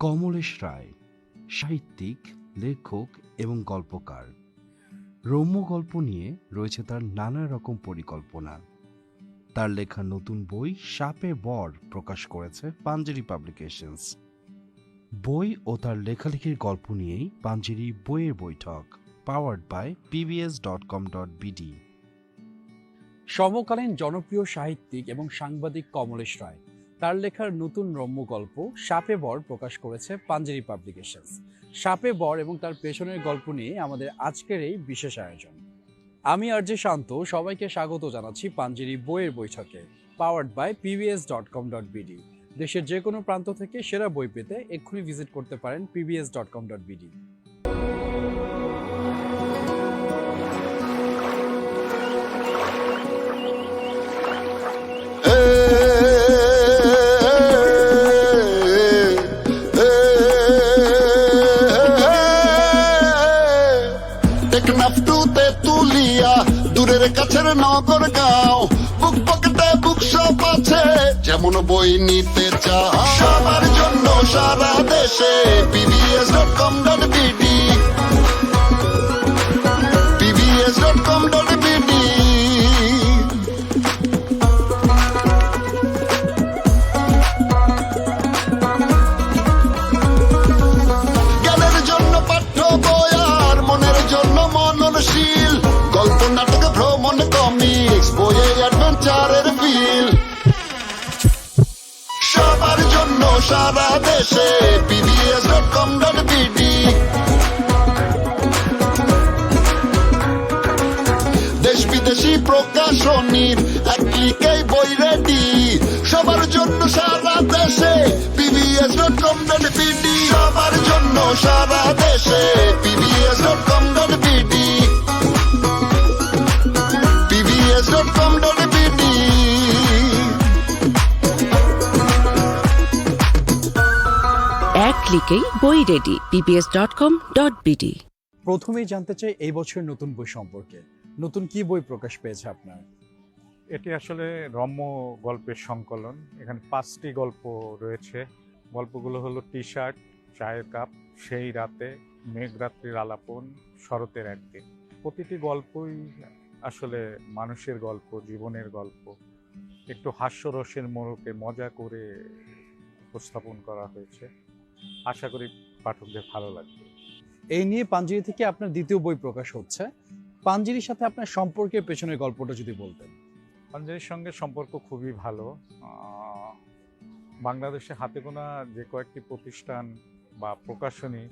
কমলেশ রায়, সাহিত্যিক, লেখক এবং গল্পকার। রম্য গল্প নিয়ে রয়েছে তার নানা রকম পরিকল্পনা। তার লেখা নতুন বই সাপে বর প্রকাশ করেছে পাঞ্জেরি পাবলিকেশনস। বই ও তার লেখালেখির গল্প নিয়েই পাঞ্জেরি বইয়ের বৈঠক powered by PBS dot com dot BD সমকালীন জনপ্রিয় সাহিত্যিক এবং সাংবাদিক কমলেশ রায় তার লেখার নতুন রম্য গল্প সাপে বর প্রকাশ করেছে পাঞ্জেরি পাবলিকেশনস। সাপে বর এবং তার পেছনের গল্প নিয়ে আমাদের আজকের এই বিশেষ আয়োজন। আমি আর যে শান্ত, সবাইকে স্বাগত জানাচ্ছি পাঞ্জেরি বইয়ের বৈঠকে powered by PBS dot com dot BD দেশের যে কোনো প্রান্ত থেকে সেরা বই পেতে এক্ষুনি ভিজিট করতে পারেন PBS dot com dot BD নগর গাও বুক পকেটে বুক শপ আছে, যেমন বই নিতে চাও। সবার জন্য সারা দেশে পিবিএস অ্যাডভেঞ্চারের ফিল সবার জন্য সারা দেশে PBS dot com dot BD দেশ বিদেশি প্রকাশনীর এক ক্লিকেই বই রেডি সবার জন্য সারা দেশে PBS dot com dot BD সবার জন্য সারা দেশে এক ক্লিকেই বই ready PBS dot com dot BD প্রথমেই জানতে চাই এই বছর নতুন বই সম্পর্কে। নতুন কি বই প্রকাশ পেয়েছে আপনার? এটি আসলে রম্য গল্পের সংকলন। এখানে পাঁচটি গল্প রয়েছে। গল্পগুলো হলো টি শার্ট চায়ের কাপ সেই রাতে মেঘরাত্রির আলাপন শরতের একদিন। প্রতিটি গল্পই আসলে মানুষের গল্প জীবনের গল্প। একটু হাস্যরসের মোড়কে মজা করে উপস্থাপন করা হয়েছে। আশা করি পাঠকদের ভালো লাগবে। এই নিয়ে পাঞ্জেরি থেকে আপনার দ্বিতীয় বই প্রকাশ হচ্ছে। পাঞ্জেরির সাথে আপনার সম্পর্কের পেছনের গল্পটা যদি বলতেন। পাঞ্জাবির সঙ্গে সম্পর্ক খুবই ভালো। বাংলাদেশে হাতে গোনা যে কয়েকটি প্রতিষ্ঠান বা প্রকাশনী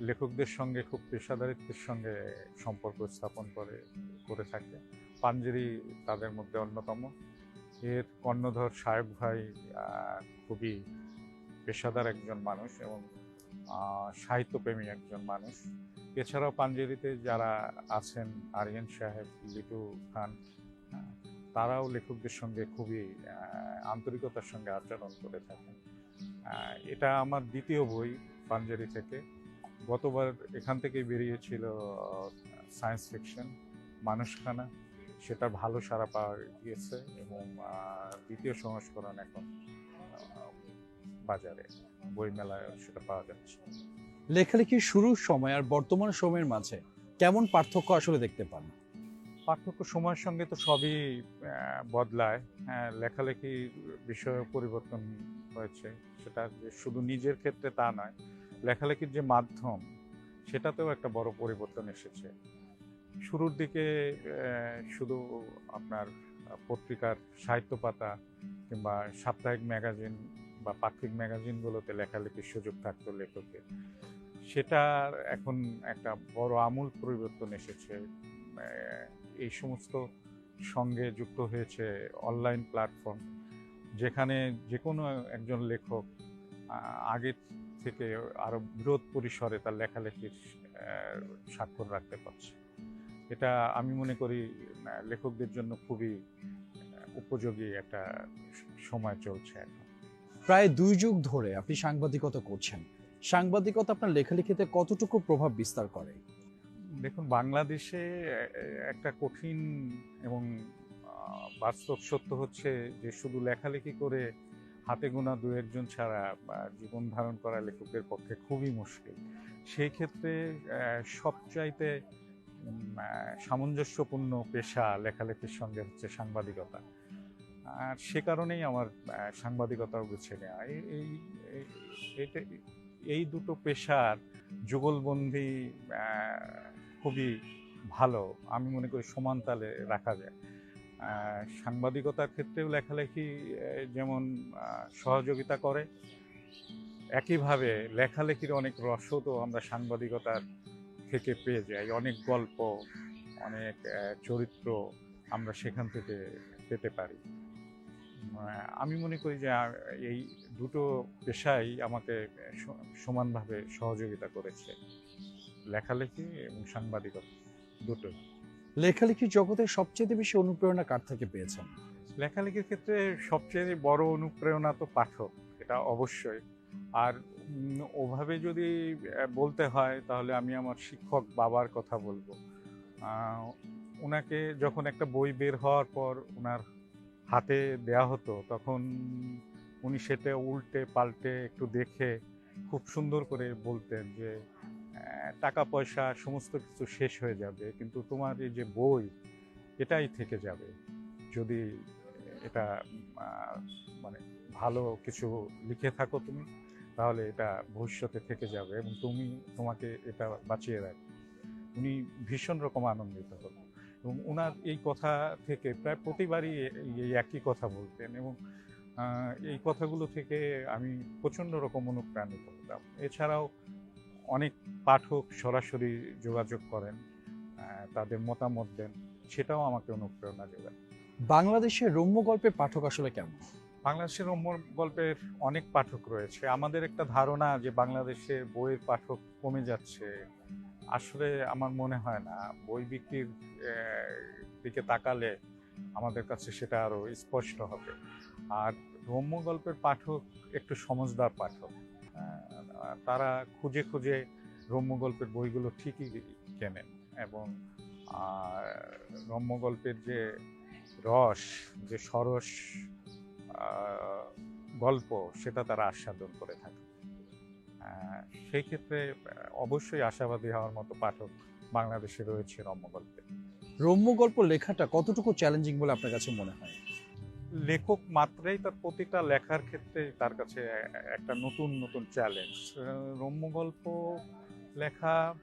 লেখকদের সঙ্গে খুব পেশাদারিত্বের সঙ্গে সম্পর্ক স্থাপন করে করে থাকে। পাঞ্জেরি তাদের মধ্যে অন্যতম। এর কর্ণধর সাহেব ভাই খুবই পেশাদার একজন মানুষ এবং সাহিত্যপ্রেমী একজন মানুষ। এছাড়াও পাঞ্জেরিতে যারা আছেন আরিয়ান সাহেব, লিটু খান তারাও লেখকদের সঙ্গে খুবই আন্তরিকতার সঙ্গে আচরণ করে থাকেন। এটা আমার দ্বিতীয় বই পাঞ্জারি থেকে। গতবার এখান থেকে বেরিয়েছিল সায়েন্স ফিকশন, মানুষখানা। সেটা ভালো সারা পাওয়া গিয়েছে এবং দ্বিতীয় সংস্করণ এখন বাজারে বইমেলায় সেটা পাওয়া যাচ্ছে। লেখালেখির শুরুর সময় আর বর্তমান সময়ের মাঝে কেমন পার্থক্য আসলে দেখতে পান? পার্থক্য সময়ের সঙ্গে তো সবই বদলায়। হ্যাঁ, লেখালেখির বিষয়ে পরিবর্তন হয়েছে। সেটা শুধু নিজের ক্ষেত্রে তা নয় লেখালেখির যে মাধ্যম সেটাতেও একটা বড় পরিবর্তন এসেছে। শুরুর দিকে শুধু আপনার পত্রিকার সাহিত্য পাতা কিংবা সাপ্তাহিক ম্যাগাজিন বা পাক্ষিক ম্যাগাজিনগুলোতে লেখালেখির সুযোগ থাকতো লেখকের। সেটার এখন একটা বড় আমূল পরিবর্তন এসেছে। এই সমস্ত সঙ্গে যুক্ত হয়েছে অনলাইন প্ল্যাটফর্ম, যেখানে যে কোনো একজন লেখক আগের থেকে আরও বৃহৎ পরিসরে তার লেখালেখির স্বাক্ষর রাখতে পারছে। এটা আমি মনে করি লেখকদের জন্য খুবই উপযোগী একটা সময় চলছে এখন। প্রায় দুই যুগ ধরে আপনি সাংবাদিকতা করছেন। সাংবাদিকতা আপনার লেখালেখিতে কতটুকু প্রভাব বিস্তার করে? দেখুন, বাংলাদেশে একটা কঠিন এবং বাস্তব সত্য হচ্ছে যে শুধু লেখালেখি করে হাতে গোনা দু একজন ছাড়া জীবন ধারণ করা লেখকের পক্ষে খুবই মুশকিল। সেই ক্ষেত্রে সবচাইতে সামঞ্জস্যপূর্ণ পেশা লেখালেখির সঙ্গে হচ্ছে সাংবাদিকতা। আর সে কারণেই আমার সাংবাদিকতাও বেছে নেওয়া এই এটা, এই দুটো পেশার যুগলবন্দি খুবই ভালো, আমি মনে করি সমান তালে রাখা যায়। সাংবাদিকতার ক্ষেত্রেও লেখালেখি যেমন সহযোগিতা করে, একইভাবে লেখালেখির অনেক রসদও আমরা সাংবাদিকতার থেকে পেয়ে যাই। অনেক গল্প, অনেক চরিত্র আমরা সেখান থেকে পেতে পারি। আমি মনে করি যে এই দুটো পেশাই আমাকে সমানভাবে সহযোগিতা করেছে। লেখালেখি এবং সাংবাদিকতা দুটোই। লেখালেখির জগতে সবচেয়ে বেশি অনুপ্রেরণা কার থেকে পেয়েছেন? লেখালেখির ক্ষেত্রে সবচেয়ে বড় অনুপ্রেরণা তো পাঠক এটা অবশ্যই। আর ওভাবে যদি বলতে হয় তাহলে আমি আমার শিক্ষক বাবার কথা বলব। ওনাকে যখন একটা বই বের হওয়ার পর ওনার হাতে দেয়া হতো, তখন উনি সেটা উল্টে পাল্টে একটু দেখে খুব সুন্দর করে বলতেন যে টাকা পয়সা সমস্ত কিছু শেষ হয়ে যাবে, কিন্তু তোমার এই যে বই, এটাই থেকে যাবে। যদি এটা মানে ভালো কিছু লিখে থাকো তুমি, তাহলে এটা ভবিষ্যতে থেকে যাবে এবং তুমি তোমাকে এটা বাঁচিয়ে রাখবে। উনি ভীষণ রকম আনন্দিত হতেন এবং ওনার এই কথা থেকে প্রায় প্রতিবারই এই- একই কথা বলতেন এবং এই কথাগুলো থেকে আমি প্রচণ্ড রকম অনুপ্রাণিত হতাম এছাড়াও অনেক পাঠক সরাসরি যোগাযোগ করেন তাদের মতামত দেন, সেটাও আমাকে অনুপ্রেরণা যোগায় বাংলাদেশের রম্য গল্পের পাঠক আসলে কেমন? বাংলাদেশের রম্য গল্পের অনেক পাঠক রয়েছে। আমাদের একটা ধারণা যে বাংলাদেশে বইয়ের পাঠক কমে যাচ্ছে, আসলে আমার মনে হয় না। বই বিক্রির দিকে তাকালে আমাদের কাছে সেটা আরও স্পষ্ট হবে। আর রম্য গল্পের পাঠক একটু সমজদার পাঠক। তারা খুঁজে খুঁজে রম্য গল্পের বইগুলো ঠিকই কেনেন এবং রম্য গল্পের যে রস, যে সরস গল্প সেটা তারা আস্বাদন করে থাকে। সেই ক্ষেত্রে অবশ্যই আশাবাদী হওয়ার মতো পাঠক বাংলাদেশে রয়েছে রম্য গল্পে। রম্য গল্প লেখাটা কতটুকু চ্যালেঞ্জিং বলে আপনার কাছে মনে হয়? লেখক মাত্রাই তার প্রতিটা লেখার ক্ষেত্রে তার কাছে একটা নতুন নতুন চ্যালেঞ্জ রম্য গল্প লেখা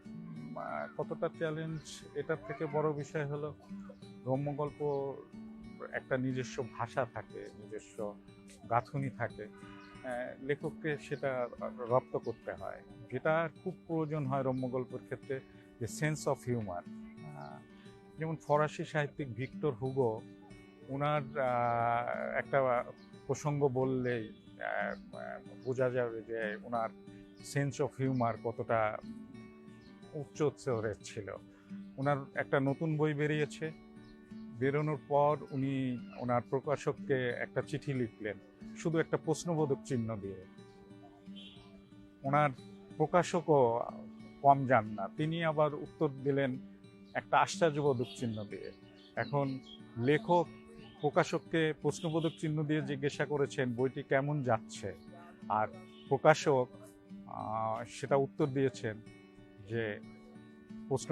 কতটা চ্যালেঞ্জ এটার থেকে বড় বিষয় হলো রম্য গল্প একটা নিজস্ব ভাষা থাকে, নিজস্ব গাঁথুনি থাকে লেখককে সেটা রপ্ত করতে হয়। যেটা খুব প্রয়োজন হয় রম্য গল্পের ক্ষেত্রে, যে সেন্স অফ হিউমার যেমন ফরাসি সাহিত্যিক ভিক্টর হুগো ওনার একটা প্রসঙ্গ বললেই বোঝা যাবে যে ওনার সেন্স অফ হিউমার কতটা উচ্চ স্তরের ছিল। ওনার একটা নতুন বই বেরিয়েছে বেরোনোর পর উনি ওনার প্রকাশককে একটা চিঠি লিখলেন, শুধু একটা প্রশ্নবোধক চিহ্ন দিয়ে। ওনার প্রকাশকও কম যান না, তিনি আবার উত্তর দিলেন একটা আশ্চর্যবোধক চিহ্ন দিয়ে। এখন লেখক প্রকাশককে প্রশ্নবোধক চিহ্ন দিয়ে জিজ্ঞাসা করেছেন, বইটি কেমন যাচ্ছে? আর প্রকাশক সেটা উত্তর দিয়েছেন যে প্রশ্ন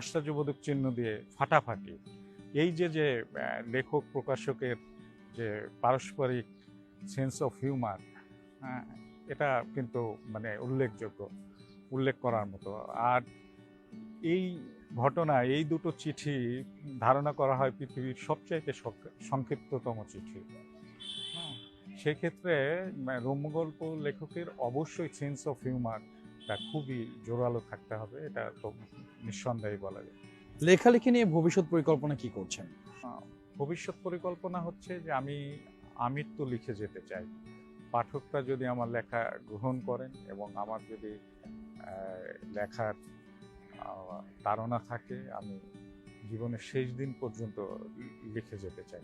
আশ্চর্যবোধক চিহ্ন দিয়ে ফাটাফাটি। এই যে যে লেখক প্রকাশকের যে পারস্পরিক সেন্স অফ হিউমার এটা কিন্তু মানে উল্লেখযোগ্য উল্লেখ করার মতো। আর এই ঘটনা এই দুটো চিঠি ধারণা করা হয় পৃথিবীর সবচাইতে সক- সংক্ষিপ্ততম চিঠি। হ্যাঁ, সেক্ষেত্রে রম্যগল্প লেখকের অবশ্যই সেন্স অফ হিউমারটা খুবই জোরালো থাকতে হবে এটা তো নিঃসন্দেহে বলা যায়। লেখালেখি নিয়ে ভবিষ্যৎ পরিকল্পনা কি করছেন? ভবিষ্যৎ পরিকল্পনা হচ্ছে যে আমি আমৃত্যু লিখে যেতে চাই। পাঠকরা যদি আমার লেখা গ্রহণ করেন এবং আমার যদি লেখার তাড়না থাকে আমি জীবনের শেষ দিন পর্যন্ত লিখে যেতে চাই।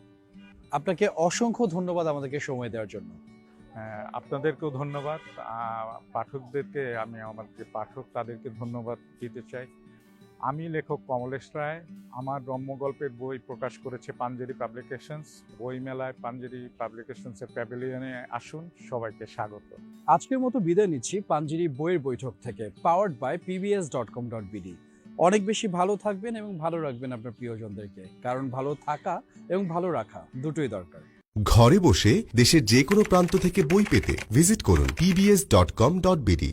আপনাকে অসংখ্য ধন্যবাদ আমাদেরকে সময় দেওয়ার জন্য। আপনাদেরকেও ধন্যবাদ। পাঠকদেরকে আমি আমার যে পাঠক তাদেরকে ধন্যবাদ দিতে চাই। আমি লেখক কমলেশ রায়। আমার রম্য গল্পের বই প্রকাশ করেছে পাঞ্জেরি পাবলিকেশনস। বই মেলায় পাঞ্জেরি পাবলিকেশনসের প্যাভিলিয়নে আসুন সবাইকে স্বাগত। আজকের মতো বিদায় নিচ্ছি পাঞ্জিরি বইয়ের বৈঠক থেকে powered by PBS dot com dot BD অনেক বেশি ভালো থাকবেন এবং ভালো রাখবেন আপনার প্রিয়জনদেরকে। কারণ ভালো থাকা এবং ভালো রাখা দুটোই দরকার। ঘরে বসে দেশের যে কোনো প্রান্ত থেকে বই পেতে ভিজিট করুন pbs.com.bd